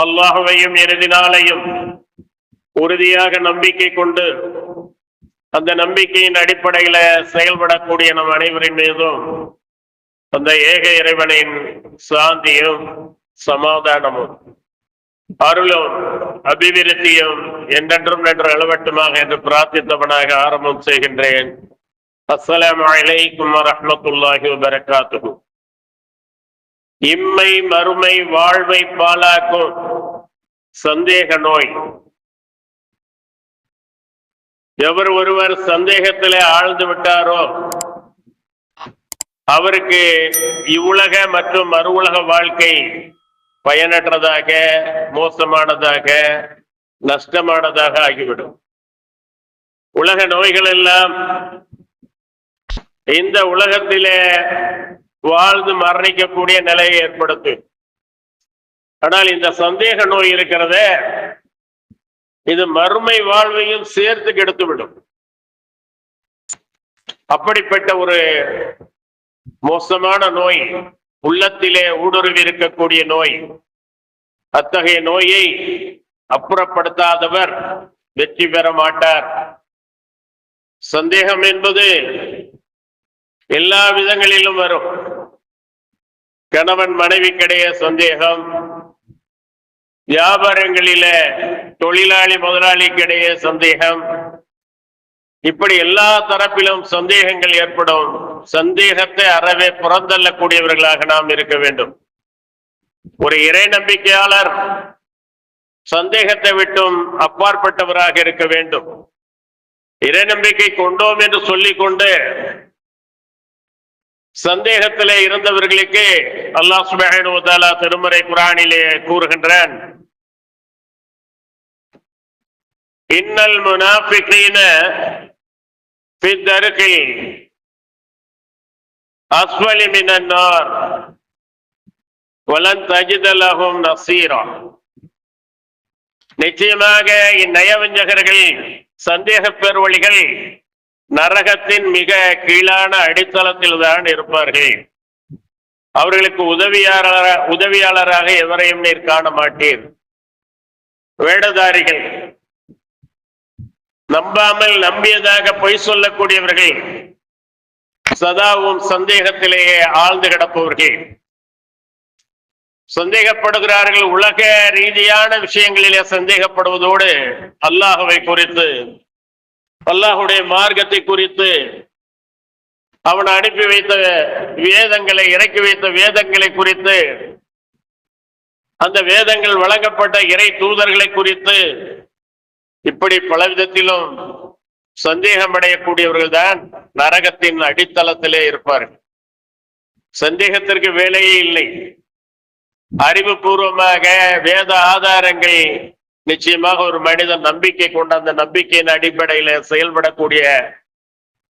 அல்லாஹுவையும் இறுதி நாளையும் உறுதியாக நம்பிக்கை கொண்டு அந்த நம்பிக்கையின் அடிப்படையில செயல்படக்கூடிய நம் அனைவரின் மீதும் அந்த ஏக இறைவனின் சாந்தியும் சமாதானமும் அருளும் அபிவிருத்தியும் என்றென்றும் நின்று அளவட்டுமாக என்று பிரார்த்தித்தவனாக ஆரம்பம் செய்கின்றேன். அஸ்லாம் அலைக்கும் வரமத்துல்லாஹி வபரகாத்துஹு. இம்மை மறுமை வாழ்வை பாலாக்கும் சந்தேக நோய். எவர் ஒருவர் சந்தேகத்திலே ஆழ்ந்து விட்டாரோ அவருக்கு இவ்வுலக மற்றும் மறு உலக வாழ்க்கை பயனற்றதாக மோசமானதாக நஷ்டமானதாக ஆகிவிடும். உலக நோய்கள் எல்லாம் இந்த உலகத்திலே வாழ்ந்து மரணிக்கக்கூடிய நிலையை ஏற்படுத்து. ஆனால் இந்த சந்தேக நோய் இருக்கிறதே இது மறுமை வாழ்வையும் சேர்த்து கெடுத்துவிடும். அப்படிப்பட்ட ஒரு மோசமான நோய் உள்ளத்திலே ஊடுருவி இருக்கக்கூடிய நோய் அத்தகைய நோயை அப்புறப்படுத்தாதவர் வெற்றி பெற மாட்டார். சந்தேகம் என்பது எல்லா விதங்களிலும் வரும். கணவன் மனைவிக்கிடையே சந்தேகம். வியாபாரங்களில தொழிலாளி முதலாளிக்கிடையே சந்தேகம். இப்படி எல்லா தரப்பிலும் சந்தேகங்கள் ஏற்படும். சந்தேகத்தை அறவே புறந்தள்ளக்கூடியவர்களாக நாம் இருக்க வேண்டும். ஒரு இறை நம்பிக்கையாளர் சந்தேகத்தை விட்டும் அப்பாற்பட்டவராக இருக்க வேண்டும். இறை நம்பிக்கை கொண்டோம் என்று சொல்லிக்கொண்டு சந்தேகத்திலே இருந்தவர்களுக்கு அல்லாஹ் சுபஹானஹு திருமறை குரானிலே கூறுகின்றான். இன்னல் முனாஃபிகீன ஃபி அஸ்வலி வலன் தஜித லஹும் நிச்சயமாக இந்நயவஞ்சகர்கள் சந்தேக பெருவழிகள் நரகத்தின் மிக கீழான அடித்தளத்தில் தான் இருப்பார்கள். அவர்களுக்கு உதவியாளர உதவியாளராக எவரையும் நீர் காண மாட்டீர் வேடதாரிகள் நம்பாமல் நம்பியதாக பொய் சொல்லக்கூடியவர்கள் சதாவும் சந்தேகத்திலேயே ஆழ்ந்து கிடப்பவர்கள். சந்தேகப்படுகிறார்கள் உலக ரீதியான விஷயங்களிலே சந்தேகப்படுவதோடு அல்லாஹவை குறித்து அல்லாஹுடைய மார்க்கத்தை குறித்து அவன் அனுப்பி வைத்த வேதங்களை இறக்கி வைத்த வேதங்களை குறித்து அந்த வேதங்கள் வழங்கப்பட்ட இறை தூதர்களை குறித்து இப்படி பல விதத்திலும் சந்தேகம் அடையக்கூடியவர்கள் தான் நரகத்தின் அடித்தளத்திலே இருப்பார்கள். சந்தேகத்திற்கு வேலையே இல்லை. அறிவுபூர்வமாக வேத ஆதாரங்கள் நிச்சயமாக ஒரு மனிதன் நம்பிக்கை கொண்ட அந்த நம்பிக்கையின் அடிப்படையில செயல்படக்கூடிய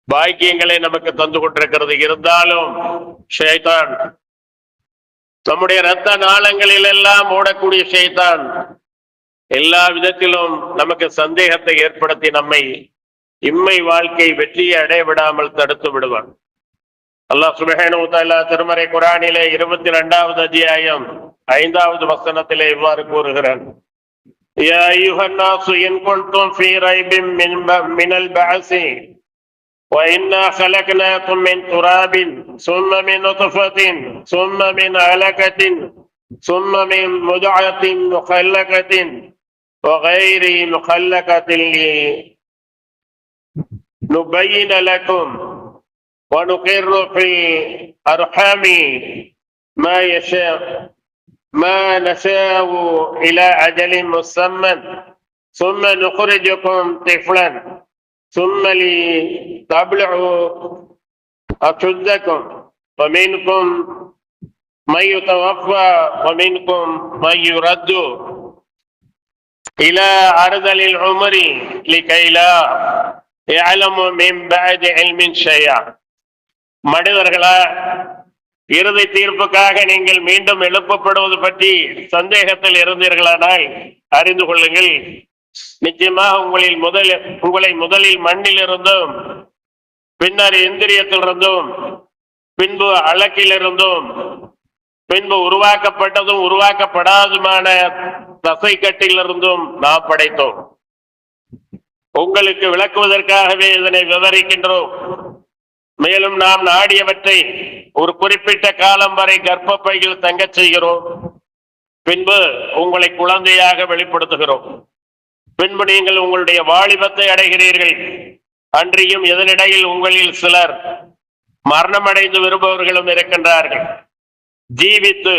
பாக்கியங்களை நமக்கு தந்து கொண்டிருக்கிறது. இருந்தாலும் ஷேதான் நம்முடைய இரத்த நாளங்களில் எல்லாம் ஓடக்கூடிய ஷேதான் எல்லா விதத்திலும் நமக்கு சந்தேகத்தை ஏற்படுத்தி நம்மை இம்மை வாழ்க்கை வெற்றியை அடைய விடாமல் தடுத்து விடுவான். அல்லாஹ் சுபஹானஹு திருமறை குரானிலே இருபத்தி ரெண்டாவது அத்தியாயம் ஐந்தாவது வசனத்திலே இவ்வாறு கூறுகிறான். يا أيها الناس إن كنتم في ريب من من البعث وإنا خلقناكم من تراب ثم من نطفة ثم من علقة ثم من مدعة مخلقة وغير مخلقة نبين لكم ونقر في الأرحام ما يشاء. ما نشاء إلى أجل مسمى ثم نخرجكم طفلا ثم لتبلغوا أشدكم ومنكم من يتوفى ومنكم من يرد إلى أرذل العمر لكي لا يعلم من بعد علم شيئا மனிதர்களா இறுதி தீர்ப்புக்காக நீங்கள் மீண்டும் எழுப்பப்படுவது பற்றி சந்தேகத்தில் இருந்தீர்களானால் அறிந்து கொள்ளுங்கள். நிச்சயமாக உங்களில் முதல் உங்களை முதலில் மண்ணில் இருந்தும் பின்னர் இந்திரியத்திலிருந்தும் பின்பு அழக்கிலிருந்தும் பின்பு உருவாக்கப்பட்டதும் உருவாக்கப்படாதுமான தசைக்கட்டிலிருந்தும் நாம் படைத்தோம். உங்களுக்கு விளக்குவதற்காகவே இதனை விவரிக்கின்றோம். மேலும் நாம் நாடியவற்றை ஒரு குறிப்பிட்ட காலம் வரை கர்ப்பப்பையில் தங்கச் செய்கிறோம். பின்பு உங்களை குழந்தையாக வெளிப்படுத்துகிறோம். பின்பு நீங்கள் உங்களுடைய வாலிபத்தை அடைகிறீர்கள். அன்றியும் இதனிடையில் உங்களில் சிலர் மரணமடைந்து விரும்பவர்களும் இருக்கின்றார்கள். ஜீவித்து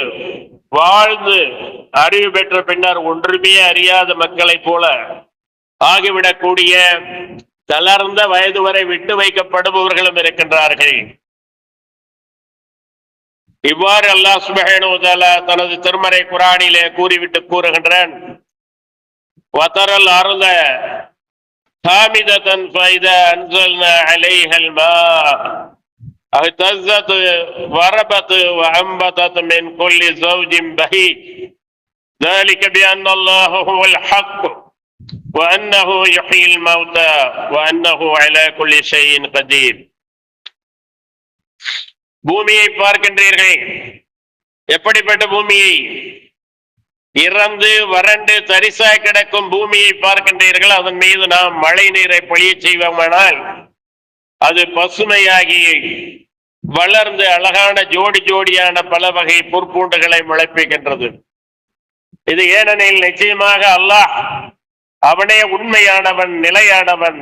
வாழ்ந்து அறிவு பெற்ற பின்னர் ஒன்றுமே அறியாத மக்களைப் போல ஆகிவிடக்கூடிய தளர்ந்த வயது வரை விட்டு வைக்கப்படுபவர்களும் இருக்கின்றார்கள் இவ்வாறு அல்லாஹ் சுப்ஹானஹு வ தஆலா தனது திருமறை குரானிலே கூறிவிட்டு கூறுகின்றான் وترى الأرض هامدة فإذا أنزلنا عليها الماء اهتزت وربت وأنبتت من كل زوج بهيج ذلك بأن الله هو الحق وأنه يحيي الموتى وأنه على كل شيء قدير பூமியை பார்க்கின்றீர்கள் எப்படிப்பட்ட பூமியை இறந்து வறண்டு தரிசா கிடக்கும் பூமியை பார்க்கின்றீர்கள் அதன் மீது நாம் மழை நீரை பொழிய செய்வோமானால் அது பசுமையாகி வளர்ந்து அழகான ஜோடி ஜோடியான பல வகை புற்பூண்டுகளை முளைப்பிக்கின்றது இது ஏனெனில் நிச்சயமாக அல்லாஹ் அவனே உண்மையானவன் நிலையானவன்.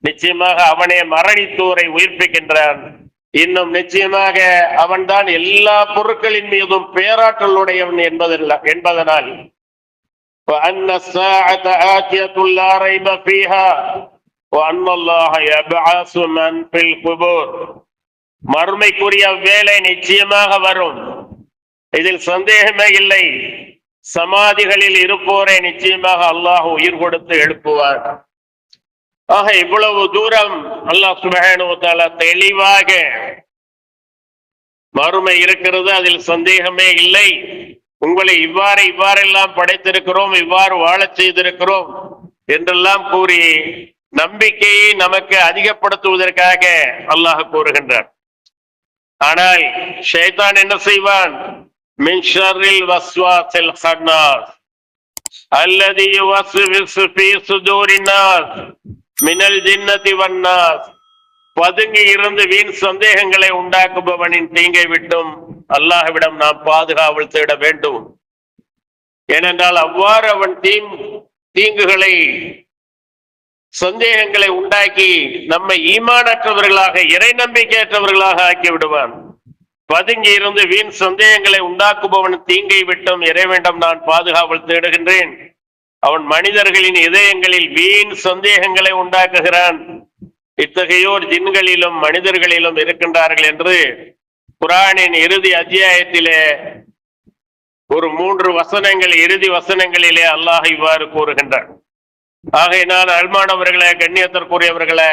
நிச்சயமாக அவனே மரணித்தோரை உயிர்ப்பிக்கின்றான். இன்னும் நிச்சயமாக அவன்தான் எல்லா பொருட்களின் மீதும் பேராற்றலுடையவன் என்பதில்லை என்பதனால். மறுமைக்குரிய வேலை நிச்சயமாக வரும். இதில் சந்தேகமே இல்லை. சமாதிகளில் இருப்போரை நிச்சயமாக அல்லாஹ் உயிர் கொடுத்து எழுப்புவார். ஆக இவ்வளவு தூரம் அல்லாஹ் சுபஹானஹு தெளிவாக மறுமை இருக்கிறது அதில் சந்தேகமே இல்லை. உங்களை இவ்வாறு இவ்வாறெல்லாம் படைத்திருக்கிறோம் இவ்வாறு வாழச் செய்திருக்கிறோம் என்றெல்லாம் கூறி நம்பிக்கையை நமக்கு அதிகப்படுத்துவதற்காக அல்லாஹ் கூறுகின்றார். ஆனால் ஷைதான் என்ன செய்வான்? من شر الوسواس الخناس الذي يوسوس في صدور الناس மினல் الجنة வன்னாஸ் பதுங்கி இருந்து வீண் சந்தேகங்களை உண்டாக்குபவனின் தீங்கை விட்டும் அல்லாஹ்விடம் நாம் பாதுகாவல் தேட வேண்டும். ஏனென்றால் அவ்வாறு அவன் தீ தீங்குகளை சந்தேகங்களை உண்டாக்கி நம்மை ஈமானற்றவர்களாக இறை நம்பிக்கையற்றவர்களாக ஆக்கி விடுவான் பதுங்கி இருந்து வீண் சந்தேகங்களை உண்டாக்குபவன் தீங்கை விட்டும் இறைவேண்டம் நான் பாதுகாவல் தேடுகின்றேன். அவன் மனிதர்களின் இதயங்களில் வீண் சந்தேகங்களை உண்டாக்குகிறான். இத்தகையோர் ஜின்களிலும் மனிதர்களிலும் இருக்கின்றார்கள் என்று குரானின் இறுதி அத்தியாயத்திலே ஒரு மூன்று வசனங்கள் இறுதி வசனங்களிலே அல்லாஹ் இவ்வாறு கூறுகின்றான். ஆகையினால் அல்மானவர்களே கண்ணியத்திற்குரியவர்களே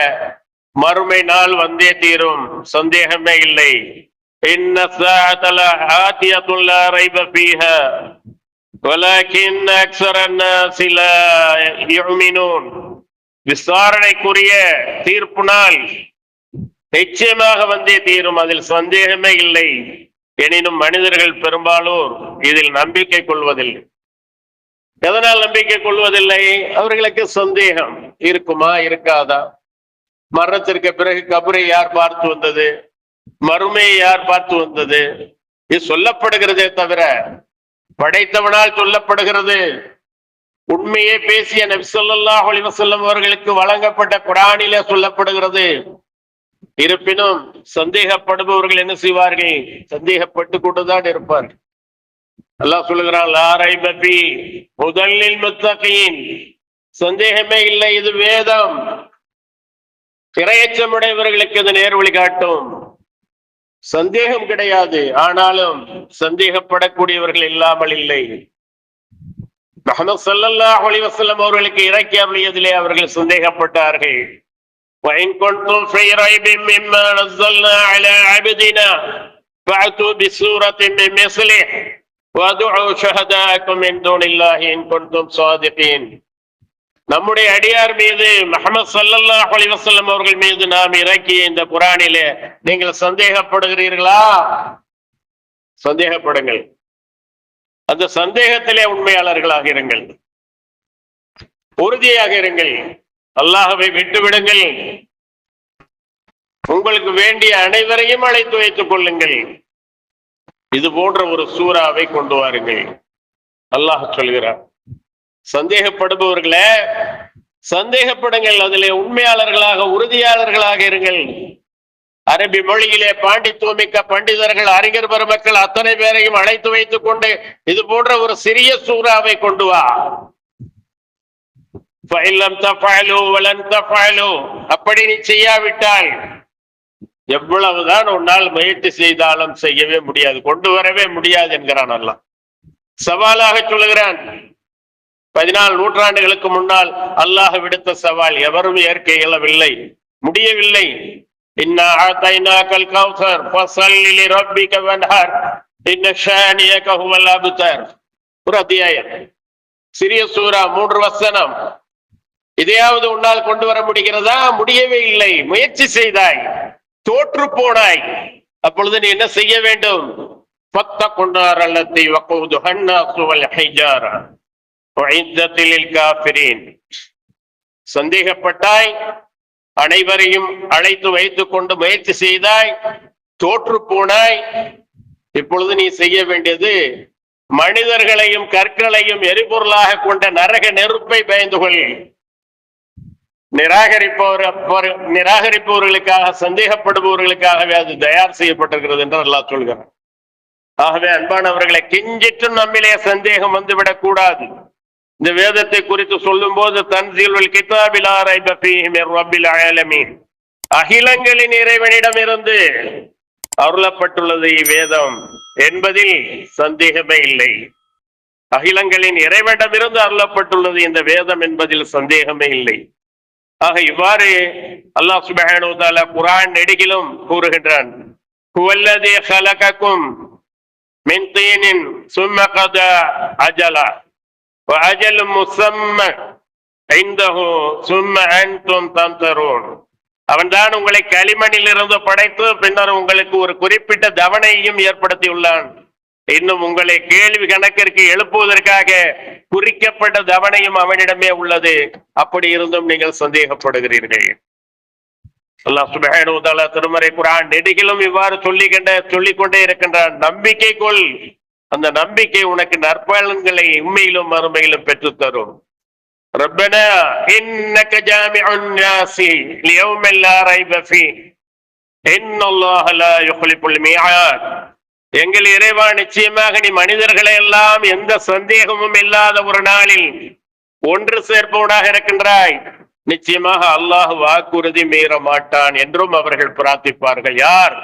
மறுமை நாள் வந்தே தீரும் சந்தேகமே இல்லை. இன்ன الساعة لآتية لا ريب فيها ولكن أكثر الناس لا يؤمنون விசாரணைக்குரிய தீர்ப்பு நாள் நிச்சயமாக வந்தே தீரும் அதில் சந்தேகமே இல்லை எனினும் மனிதர்கள் பெரும்பாலோர் இதில் நம்பிக்கை கொள்வதில்லை எதனால் நம்பிக்கை கொள்வதில்லை அவர்களுக்கு சந்தேகம் இருக்குமா இருக்காதா மரணத்திற்கு பிறகு கபரை யார் பார்த்து வந்தது மறுமையை யார் பார்த்து வந்தது? இது சொல்லப்படுகிறதே தவிர படைத்தவனால் சொல்லப்படுகிறது. உண்மையே பேசிய நபி ஸல்லல்லாஹு அவர்களுக்கு வழங்கப்பட்ட குரானில சொல்லப்படுகிறது. இருப்பினும் சந்தேகப்படுபவர்கள் என்ன செய்வார்கள்? சந்தேகப்பட்டு கொண்டுதான் இருப்பார்கள் அல்லாஹ் சொல்லுகிறான் முதலில் முத்தகீன். சந்தேகமே இல்லை இது வேதம். இரையச்சமுடையவர்களுக்கு இது நேர்வழி காட்டும். சந்தேகம் கிடையாது ஆனாலும் சந்தேகப்படக்கூடியவர்கள் இல்லாமல் இல்லை முஹம்மது ஸல்லல்லாஹு அலைஹி வஸல்லம் அவர்களுக்கு இறக்கி அருளியதிலே அவர்கள் சந்தேகப்பட்டார்கள் وإن كنتم في ريب مما نزلنا على عبدنا فأتوا بسورة من مثله وادعوا شهداءكم من دون الله إن كنتم صادقين நம்முடைய அடியார் மீது முஹம்மது சல்லல்லாஹ் அலிவசல்லம் அவர்கள் மீது நாம் இறக்கிய இந்த குரானிலே நீங்கள் சந்தேகப்படுகிறீர்களா? சந்தேகப்படுங்கள். அந்த சந்தேகத்திலே உண்மையாளர்களாக இருங்கள். உறுதியாக இருங்கள். அல்லாஹவை விட்டுவிடுங்கள். உங்களுக்கு வேண்டிய அனைவரையும் அழைத்து வைத்துக் கொள்ளுங்கள். இது போன்ற ஒரு சூறாவை கொண்டு வாருங்கள். அல்லாஹ் சொல்கிறார் சந்தேகப்படுபவர்களே சந்தேகப்படுங்கள். அதிலே உண்மையாளர்களாக உறுதியாளர்களாக இருங்கள். அரபி மொழியிலே பாண்டித்துவமிக்க பண்டிதர்கள் அறிஞர் பெருமக்கள் அத்தனை பேரையும் அழைத்து வைத்துக் கொண்டு இது போன்ற ஒரு சிறிய சூறாவை கொண்டு வா. அப்படி நீ செய்யாவிட்டால் எவ்வளவுதான் உன்னால் முயற்சி செய்தாலும் செய்யவே முடியாது கொண்டு வரவே முடியாது என்கிறான் அல்லாஹ். சவாலாக சொல்லுகிறான். பதினாலு நூற்றாண்டுகளுக்கு முன்னால் அல்லாஹ் விடுத்த சவால் எவரும் ஏற்க இயலவில்லை முடியவில்லை. இன்ன ஒரு அத்தியாயம். சிறிய சூரா மூன்று வசனம். இதையாவது உன்னால் கொண்டு வர முடிகிறதா? முடியவே இல்லை. முயற்சி செய்தாய். தோற்று போனாய். அப்பொழுது நீ என்ன செய்ய வேண்டும்? பத்த கொண்டார் அல்லத்தை சந்தேகப்பட்டாய் அனைவரையும் அழைத்து வைத்துக் கொண்டு முயற்சி செய்தாய் தோற்று போனாய். இப்பொழுது நீ செய்ய வேண்டியது மனிதர்களையும் கற்களையும் எரிபொருளாக கொண்ட நரக நெருப்பை பயந்து கொள். நிராகரிப்பவர் நிராகரிப்பவர்களுக்காக சந்தேகப்படுபவர்களுக்காகவே அது தயார் செய்யப்பட்டிருக்கிறது என்று அல்லாஹ் சொல்கிறார் ஆகவே அன்பானவர்களை கிஞ்சிட்டும் நம்மிலே சந்தேகம் வந்துவிடக் கூடாது இந்த வேதத்தை குறித்து சொல்லும் போது தன்சீல் கிதாபிலா ரைப ஃபீஹி மிர் அகிலங்களின் இறைவனிடமிருந்து அருளப்பட்டுள்ளது இவ்வேதம் என்பதில் சந்தேகமே இல்லை. அகிலங்களின் இறைவனிடமிருந்து அருளப்பட்டுள்ளது இந்த வேதம் என்பதில் சந்தேகமே இல்லை. ஆக இவ்வாறு அல்லாஹ் சுபஹானு வ குரான் நெடுகிலும் கூறுகின்றான். ஹுவல்லதீ ஹலகக்கும் மின் தீனின் சும்மகதா அஜலா. وأجل مسمى عنده ثم أنتم تمترون அவன்தான் உங்களை களிமண்ணில் இருந்து படைத்து பின்னர் உங்களுக்கு ஒரு குறிப்பிட்ட தவணையையும் ஏற்படுத்தி உள்ளான் இன்னும் உங்களை கேள்வி கணக்கிற்கு எழுப்புவதற்காக குறிக்கப்பட்ட தவணையும் அவனிடமே உள்ளது அப்படி இருந்தும் நீங்கள் சந்தேகப்படுகிறீர்கள் அல்லாஹ் சுப்ஹானஹு வ தஆலா திருமறை குர்ஆன் நெடுகிலும் இவ்வாறு சொல்லிக்கொண்ட சொல்லிக் கொண்டே இருக்கின்றான் நம்பிக்கை கொள் அந்த நம்பிக்கை உனக்கு நற்பலன்களை உண்மையிலும் மறுமையிலும் பெற்றுத் தரும் ربنا إنك جامع الناس ليوم لا ريب فيه إن الله لا يخلف الميعاد எங்கள் இறைவா நிச்சயமாக நீ மனிதர்களை எல்லாம் எந்த சந்தேகமும் இல்லாத ஒரு நாளில் ஒன்று சேர்ப்பவனாக இருக்கின்றாய் நிச்சயமாக அல்லாஹ் வாக்குறுதி மீற மாட்டான் என்றும் அவர்கள் பிரார்த்திப்பார்கள் யார்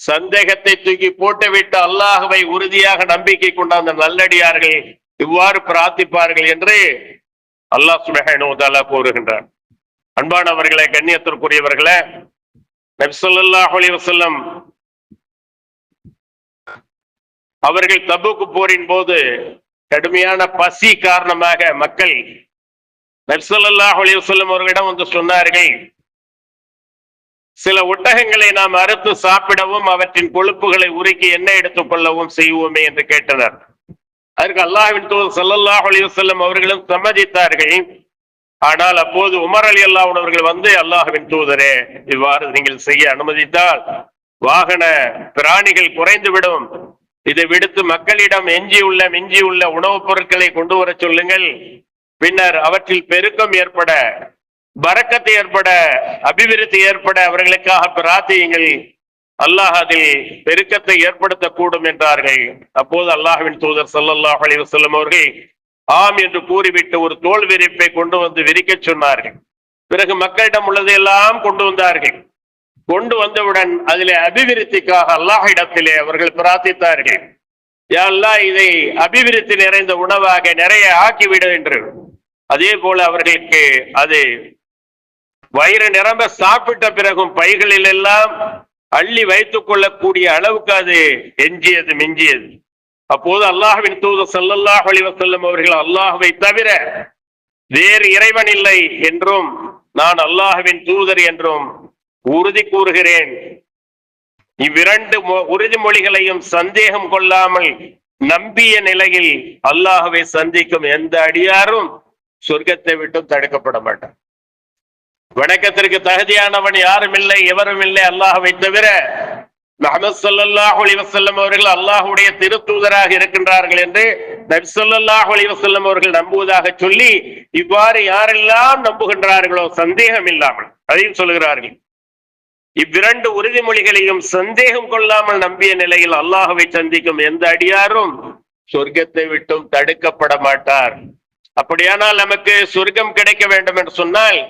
சந்தேகத்தை தூக்கி போட்டுவிட்டு அல்லாஹுவை உறுதியாக நம்பிக்கை கொண்ட அந்த நல்லடியார்கள் இவ்வாறு பிரார்த்திப்பார்கள் என்று அல்லாஹ் சுபஹானஹு வ கூறுகின்றார் அன்பானவர்களே கண்ணியத்திற்குரியவர்களே நபி ஸல்லல்லாஹு அலைஹி அவர்கள் தபுக்கு போரின் போது கடுமையான பசி காரணமாக மக்கள் நபிசல்லாஹ் அலி வசல்லம் அவர்களிடம் வந்து சொன்னார்கள் சில ஒட்டகங்களை நாம் அறுத்து சாப்பிடவும் அவற்றின் கொழுப்புகளை உருக்கி எண்ணெய் எடுத்துக் கொள்ளவும் செய்வோமே என்று கேட்டனர். அதற்கு அல்லாஹின் தூதர் சல்லாஹ் அலைஹி அவர்களும் சம்மதித்தார்கள். ஆனால் அப்போது உமர் அலி அல்லாஹ் அவர்கள் வந்து அல்லாஹுவின் தூதரே இவ்வாறு நீங்கள் செய்ய அனுமதித்தால் வாகன பிராணிகள் குறைந்துவிடும். இதை விடுத்து மக்களிடம் எஞ்சியுள்ள மிஞ்சியுள்ள உணவுப் பொருட்களை கொண்டு வரச் சொல்லுங்கள். பின்னர் அவற்றில் பெருக்கம் ஏற்பட பறக்கத்து ஏற்பட அபிவிருத்தி ஏற்பட அவர்களுக்காக பிரார்த்தியுங்கள். அல்லாஹ் அதில் பெருக்கத்தை ஏற்படுத்தக்கூடும் என்றார்கள். அப்போது அல்லாஹ்வின் தூதர் ஸல்லல்லாஹு அலி வசல்லம் அவர்கள் ஆம் என்று கூறிவிட்டு ஒரு தோல் விரிப்பை கொண்டு வந்து விரிக்கச் சொன்னார்கள். பிறகு மக்களிடம் உள்ளதையெல்லாம் கொண்டு வந்தார்கள். கொண்டு வந்தவுடன் அதிலே அபிவிருத்திக்காக அல்லாஹ் இடத்திலே அவர்கள் பிரார்த்தித்தார்கள். யாழ்லா அல்லாஹ் இதை அபிவிருத்தி நிறைந்த உணவாக நிறைய ஆக்கிவிட என்று. அதே போல அவர்களுக்கு அது வயிறு நிரம்ப சாப்பிட்ட பிறகும் பைகளில் எல்லாம் அள்ளி வைத்துக் கொள்ளக்கூடிய அளவுக்கு அது எஞ்சியது மிஞ்சியது. அப்போது அல்லாஹுவின் தூதர் செல்லல்லாஹ் வழிவ செல்லும் அவர்கள் அல்லாஹுவை தவிர வேறு இறைவன் இல்லை என்றும் நான் அல்லாஹுவின் தூதர் என்றும் உறுதி கூறுகிறேன். இவ்விரண்டு மொ- உறுதிமொழிகளையும் சந்தேகம் கொள்ளாமல் நம்பிய நிலையில் அல்லாஹுவை சந்திக்கும் எந்த அடியாரும் சொர்க்கத்தை விட்டும் தடுக்கப்பட மாட்டார். வணக்கத்திற்கு தகுதியானவன் யாரும் இல்லை எவரும் இல்லை அல்லாஹவை தவிர. முஹம்மது ஸல்லல்லாஹு அலைஹி அவர்கள் அல்லாஹுடைய திருத்தூதராக இருக்கின்றார்கள் என்று நபி ஸல்லல்லாஹு அலைஹி அவர்கள் நம்புவதாக சொல்லி இவ்வாறு யாரெல்லாம் நம்புகின்றார்களோ சந்தேகம் இல்லாமல் அதையும் சொல்கிறார்கள். இவ்விரண்டு உறுதிமொழிகளையும் சந்தேகம் கொள்ளாமல் நம்பிய நிலையில் அல்லாஹுவை சந்திக்கும் எந்த அடியாரும் சொர்க்கத்தை விட்டும் தடுக்கப்பட மாட்டார். அப்படியானால் நமக்கு சொர்க்கம் கிடைக்க வேண்டும் என்று சொன்னால்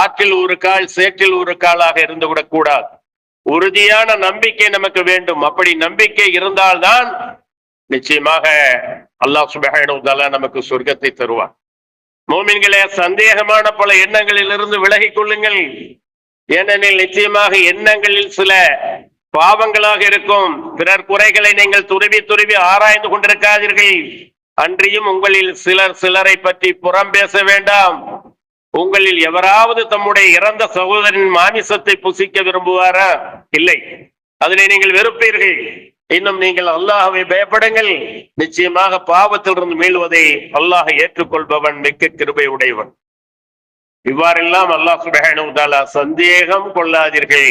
ஆற்றில் ஒரு கால் சேற்றில் ஒரு காலாக இருந்து விடக்கூடாது உறுதியான நம்பிக்கை நமக்கு வேண்டும். அப்படி நம்பிக்கை இருந்தால்தான் நிச்சயமாக அல்லாஹ் சுபஹானஹு நமக்கு சொர்க்கத்தை தருவான். மோமின்களே சந்தேகமான பல எண்ணங்களிலிருந்து விலகிக் கொள்ளுங்கள். ஏனெனில் நிச்சயமாக எண்ணங்களில் சில பாவங்களாக இருக்கும். பிறர் குறைகளை நீங்கள் துருவி துருவி ஆராய்ந்து கொண்டிருக்காதீர்கள். அன்றியும் உங்களில் சிலர் சிலரை பற்றி புறம் பேச வேண்டாம். உங்களில் எவராவது தம்முடைய இறந்த சகோதரின் மாமிசத்தை புசிக்க விரும்புவாரா? இல்லை. அதனை நீங்கள் வெறுப்பீர்கள். இன்னும் நீங்கள் அல்லாஹவை பயப்படுங்கள். நிச்சயமாக பாவத்திலிருந்து மீள்வதை அல்லாஹ் ஏற்றுக்கொள்பவன் மிக்க கிருபை உடையவன் இவ்வாறெல்லாம் அல்லாஹ் சுபஹானஹு சந்தேகம் கொள்ளாதீர்கள்.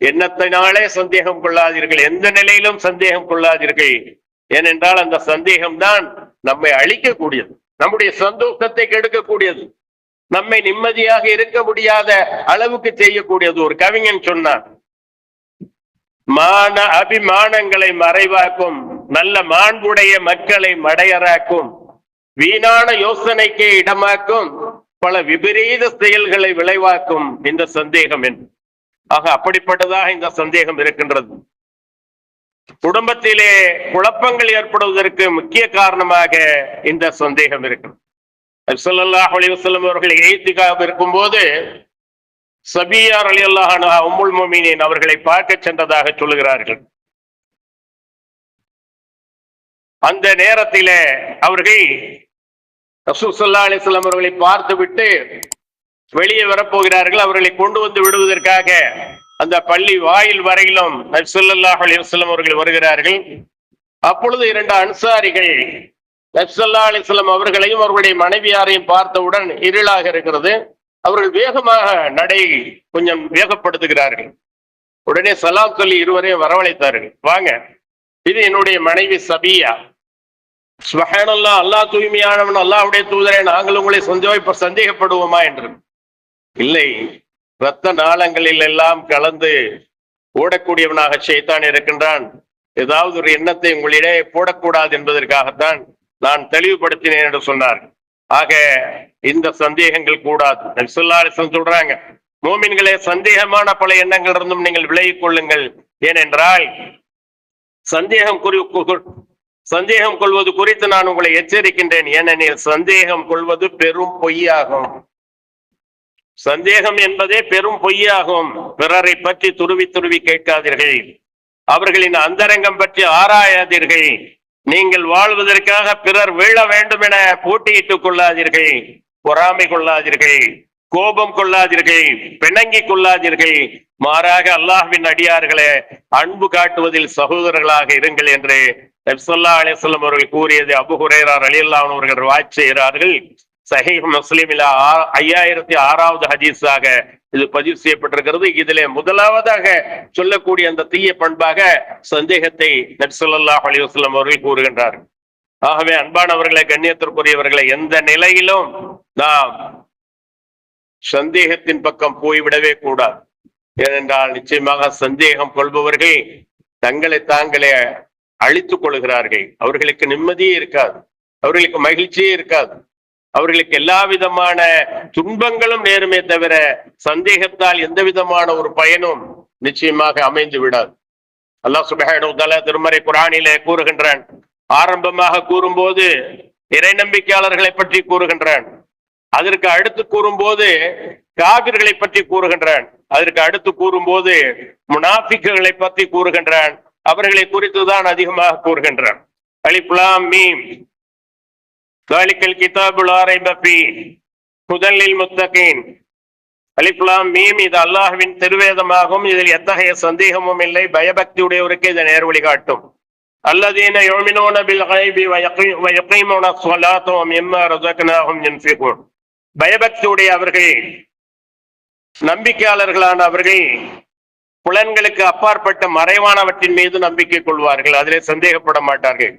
எண்ணத்தினாலே சந்தேகம் கொள்ளாதீர்கள். எந்த நிலையிலும் சந்தேகம் கொள்ளாதீர்கள். ஏனென்றால் அந்த சந்தேகம் தான் நம்மை அழிக்கக்கூடியது. நம்முடைய சந்தோஷத்தை கெடுக்கக்கூடியது. நம்மை நிம்மதியாக இருக்க முடியாத அளவுக்கு செய்யக்கூடியது ஒரு கவிஞன் சொன்னான் மான அபிமானங்களை மறைவாக்கும் நல்ல மாண்புடைய மக்களை மடையராக்கும் வீணான யோசனைக்கே இடமாக்கும் பல விபரீத செயல்களை விளைவாக்கும் இந்த சந்தேகம் என்று ஆக அப்படிப்பட்டதாக இந்த சந்தேகம் இருக்கின்றது. குடும்பத்திலே குழப்பங்கள் ஏற்படுவதற்கு முக்கிய காரணமாக இந்த சந்தேகம் இருக்கிறது. அப்சல்லாஹ் அலைஹி வஸல்லம் அவர்கள் இருக்கும் இருக்கும்போது சபியார் அலி அல்லாஹ் உம்முல் மொமீனின் அவர்களை பார்க்க சென்றதாக சொல்லுகிறார்கள். அந்த நேரத்தில் அவர்கள் ரசூசல்லா அலிஸ்லாம் அலைஹி அவர்களை பார்த்துவிட்டு வெளியே வரப்போகிறார்கள். அவர்களை கொண்டு வந்து விடுவதற்காக அந்த பள்ளி வாயில் வரையிலும் நபி ஸல்லல்லாஹு அலைஹி அவர்கள் வருகிறார்கள். அப்பொழுது இரண்டு அன்சாரிகள் நபி அலிஸ்லாம் அவர்களையும் அவர்களுடைய மனைவியாரையும் பார்த்தவுடன் இருளாக இருக்கிறது. அவர்கள் வேகமாக நடை கொஞ்சம் வேகப்படுத்துகிறார்கள். உடனே சலாம் சொல்லி இருவரையும் வரவழைத்தார்கள். வாங்க இது என்னுடைய மனைவி சபியா. சுபஹானல்லா அல்லாஹ் தூய்மையானவன் அல்லாவுடைய தூதரை நாங்கள் உங்களை சந்தேக சந்தேகப்படுவோமா என்று இல்லை இரத்த நாளங்களில் எல்லாம் கலந்து ஓடக்கூடியவனாக சைத்தான் இருக்கின்றான். ஏதாவது ஒரு எண்ணத்தை உங்களிடையே போடக்கூடாது என்பதற்காகத்தான் நான் தெளிவுபடுத்தினேன் என்று சொன்னார் ஆக இந்த சந்தேகங்கள் கூடாது. நபிசுல்லா சொல்றாங்க மோமின்களே சந்தேகமான பல எண்ணங்கள் இருந்தும் நீங்கள் விலகிக் கொள்ளுங்கள். ஏனென்றால் சந்தேகம் குறி சந்தேகம் கொள்வது குறித்து நான் உங்களை எச்சரிக்கின்றேன். ஏனெனில் சந்தேகம் கொள்வது பெரும் பொய்யாகும். சந்தேகம் என்பதே பெரும் பொய்யாகும். பிறரை பற்றி துருவி துருவி கேட்காதீர்கள். அவர்களின் அந்தரங்கம் பற்றி ஆராயாதீர்கள். நீங்கள் வாழ்வதற்காக பிறர் வீழ வேண்டும் என போட்டியிட்டுக் கொள்ளாதீர்கள் பொறாமை கொள்ளாதீர்கள் கோபம் கொள்ளாதீர்கள் பிணங்கிக் கொள்ளாதீர்கள். மாறாக அல்லாஹ்வின் அடியார்களே அன்பு காட்டுவதில் சகோதரர்களாக இருங்கள் என்று நபிசல்லா அலிஸ்லாம் அவர்கள் கூறியது. அபு ஹுரேரார் அலியல்லான் அவர்கள் வாட்ச் செய்கிறார்கள். சஹீஹ் முஸ்லிமில் ஐயாயிரத்தி ஆறாவது ஹதீஸாக இது பதிவு செய்யப்பட்டிருக்கிறது. இதிலே முதலாவதாக சொல்லக்கூடிய அந்த தீய பண்பாக சந்தேகத்தை நட்சல்லா அலி அவர்கள் கூறுகின்றார்கள் ஆகவே அன்பானவர்களை கண்ணியத்திற்குரியவர்களை எந்த நிலையிலும் நாம் சந்தேகத்தின் பக்கம் போய்விடவே கூடாது. ஏனென்றால் நிச்சயமாக சந்தேகம் கொள்பவர்கள் தங்களை தாங்களே அழித்துக் கொள்கிறார்கள். அவர்களுக்கு நிம்மதியே இருக்காது. அவர்களுக்கு மகிழ்ச்சியே இருக்காது. அவர்களுக்கு எல்லா விதமான துன்பங்களும் நேருமே தவிர சந்தேகத்தால் எந்த விதமான ஒரு பயனும் நிச்சயமாக அமைந்து விடாது. அல்லாஹ் சுபஹானஹு திருமறை குரானிலே கூறுகின்றான். ஆரம்பமாக கூறும்போது இறை நம்பிக்கையாளர்களை பற்றி கூறுகின்றான். அதற்கு அடுத்து கூறும்போது காபிர்களை பற்றி கூறுகின்றான். அதற்கு அடுத்து கூறும்போது முனாஃபிக்குகளை பற்றி கூறுகின்றான். அவர்களை குறித்து தான் அதிகமாக கூறுகின்றான். அலிப்லாம் மீம். ذلك الكتاب لا ريب فيه هدى للمتقين அலிப்லாம் மீம் இது அல்லாஹ்வின் திருவேதமாகும் இதில் எத்தகைய சந்தேகமும் இல்லை பயபக்தியுடையவருக்கு இதை நேர்வழி காட்டும் الذين يؤمنون بالغيب ويقي- ويقيمون الصلاة ومما رزقناهم ينفقون பயபக்தியுடைய அவர்கள் நம்பிக்கையாளர்களான அவர்கள் புலன்களுக்கு அப்பாற்பட்ட மறைவானவற்றின் மீது நம்பிக்கை கொள்வார்கள் அதிலே சந்தேகப்பட மாட்டார்கள்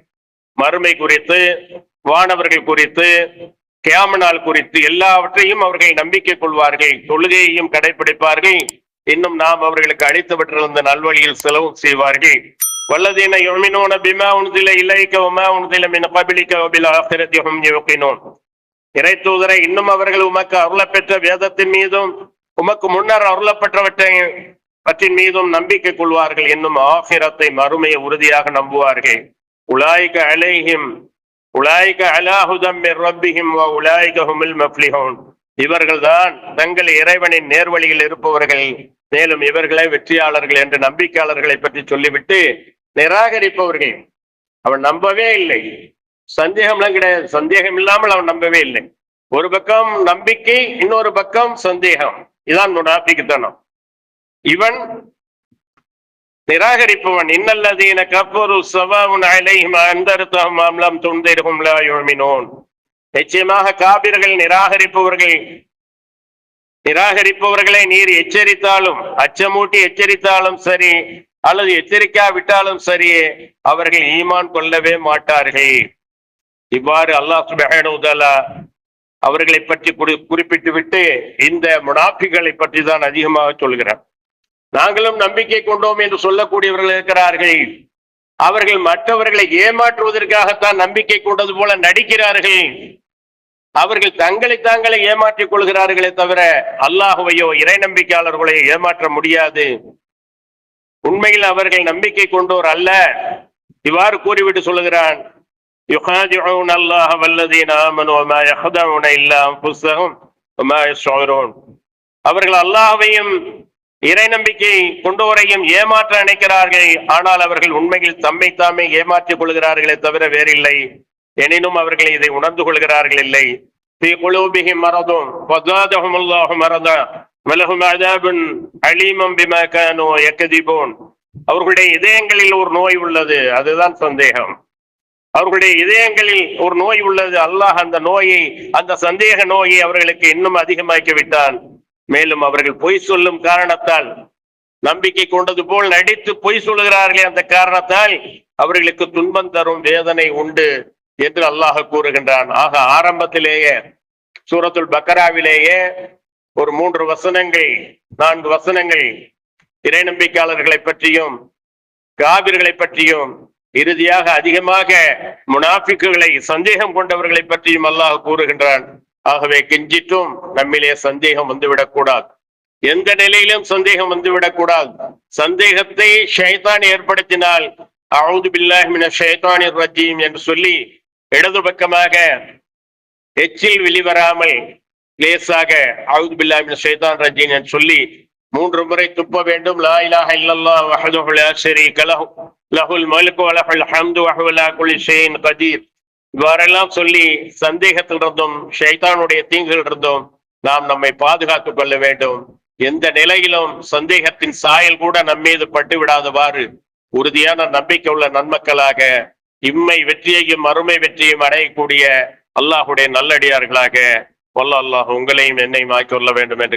மறுமை குறித்து வானவர்கள் குறித்து கேமனால் குறித்து எல்லாவற்றையும் அவர்கள் நம்பிக்கை கொள்வார்கள் தொழுகையையும் கடைபிடிப்பார்கள். இன்னும் நாம் அவர்களுக்கு அளித்துவிட்டிருந்த நல்வழியில் செலவு செய்வார்கள். வல்லதீன யுமினோன பிமா உனதில இலைக்க உமா உனதில மின பபிலிக்க பில் ஆசிரத்தி ஹும் இன்னும் அவர்கள் உமக்கு அருளப்பெற்ற வேதத்தின் மீதும் உமக்கு முன்னர் அருளப்பெற்றவற்றை பற்றின் மீதும் நம்பிக்கை கொள்வார்கள். என்னும் ஆசிரத்தை மறுமையை உறுதியாக நம்புவார்கள். உலாய்க அலைஹிம் உலாய்க அலாஹுதம் ரப்பிஹிம் உலாய்க ஹுமில் மஃப்லிஹூன். இவர்கள்தான் தங்கள் இறைவனின் நேர்வழியில் இருப்பவர்கள். மேலும் இவர்களே வெற்றியாளர்கள் என்று நம்பிக்கையாளர்களை பற்றி சொல்லிவிட்டு நிராகரிப்பவர்கள். அவன் நம்பவே இல்லை. சந்தேகம்லாம் கிடையாது. சந்தேகம் இல்லாமல் அவன் நம்பவே இல்லை. ஒரு பக்கம் நம்பிக்கை இன்னொரு பக்கம் சந்தேகம். இதான் முனாபிக்குத்தனம் இவன் நிராகரிப்பவன் இன்னல்லதீன கஃபரு சவாவுன் அலைஹிம் அந்தர்த்தம் அம்லம் துன்திர்ஹும் லா யுமினூன். நிச்சயமாக காபிர்கள் நிராகரிப்பவர்கள் நிராகரிப்பவர்களை நீர் எச்சரித்தாலும் அச்சமூட்டி எச்சரித்தாலும் சரி அல்லது எச்சரிக்காவிட்டாலும் சரி அவர்கள் ஈமான் கொள்ளவே மாட்டார்கள். இவ்வாறு அல்லாஹ் சுப்ஹானஹு அவர்களை பற்றி குறி- குறிப்பிட்டு விட்டு இந்த முனாஃபிகளை பற்றி தான் அதிகமாக சொல்கிறார் நாங்களும் நம்பிக்கை கொண்டோம் என்று சொல்லக்கூடியவர்கள் இருக்கிறார்கள். அவர்கள் மற்றவர்களை ஏமாற்றுவதற்காகத்தான் நம்பிக்கை கொண்டது போல நடிக்கிறார்கள். அவர்கள் தங்களை தாங்களை ஏமாற்றிக் கொள்கிறார்களே தவிர அல்லாஹுவையோ இறை நம்பிக்கையாளர்களையோ ஏமாற்ற முடியாது. உண்மையில் அவர்கள் நம்பிக்கை கொண்டோர் அல்ல. இவ்வாறு கூறிவிட்டு சொல்லுகிறான் அவர்கள் அல்லாஹையும் இறை நம்பிக்கை கொண்டோரையும் ஏமாற்ற நினைக்கிறார்கள் ஆனால் அவர்கள் உண்மையில் தம்மை தாமே ஏமாற்றிக் கொள்கிறார்களே தவிர வேறில்லை. எனினும் அவர்கள் இதை உணர்ந்து கொள்கிறார்கள் இல்லை. அவர்களுடைய இதயங்களில் ஒரு நோய் உள்ளது அதுதான் சந்தேகம். அவர்களுடைய இதயங்களில் ஒரு நோய் உள்ளது அல்லாஹ் அந்த நோயை அந்த சந்தேக நோயை அவர்களுக்கு இன்னும் அதிகமாக்கி விட்டான். மேலும் அவர்கள் பொய் சொல்லும் காரணத்தால் நம்பிக்கை கொண்டது போல் நடித்து பொய் சொல்லுகிறார்களே அந்த காரணத்தால் அவர்களுக்கு துன்பம் தரும் வேதனை உண்டு என்று அல்லாஹ் கூறுகின்றான். ஆக ஆரம்பத்திலேயே சூரத்துல் பக்கராவிலேயே ஒரு மூன்று வசனங்கள் நான்கு வசனங்கள் இறை நம்பிக்கையாளர்களை பற்றியும் காவிர்களை பற்றியும் இறுதியாக அதிகமாக முனாஃபிக்குகளை சந்தேகம் கொண்டவர்களை பற்றியும் அல்லாஹ் கூறுகின்றான். ஆகவே கெஞ்சிட்டும் நம்மிலே சந்தேகம் வந்துவிடக்கூடாது. எந்த நிலையிலும் சந்தேகம் வந்துவிடக்கூடாது. சந்தேகத்தை ஷைதான் ஏற்படுத்தினால் அவுது பில்லாஹிமின ஷைதானின் ரஜீம் என்று சொல்லி இடது பக்கமாக எச்சில் வெளிவராமல் லேசாக அவுது பில்லாஹி ஷைதான் ஷைத்தான் ரஜீம் என்று சொல்லி மூன்று முறை துப்ப வேண்டும். லா இலாஹ இல்லல்லாஹ் வஹதுஹு லா ஷரீக லஹு லஹுல் மல்கு வலஹுல் லஹுல் ஹம்து வ ஹுவ குல்லி ஷைஇன் கதீர். இவ்வாறெல்லாம் சொல்லி சந்தேகத்திலிருந்தும் ஷைத்தானுடைய தீங்குகளிலிருந்தும் நாம் நம்மை பாதுகாத்துக் கொள்ள வேண்டும். எந்த நிலையிலும் சந்தேகத்தின் சாயல் கூட நம்மீது பட்டு விடாதவாறு உறுதியான நம்பிக்கை உள்ள நன்மக்களாக இம்மை வெற்றியையும் மறுமை வெற்றியையும் அடையக்கூடிய அல்லாஹுடைய நல்லடியார்களாக வல்ல அல்லாஹ் உங்களையும் என்னையும் ஆக்கிக் கொள்ள வேண்டும் என்று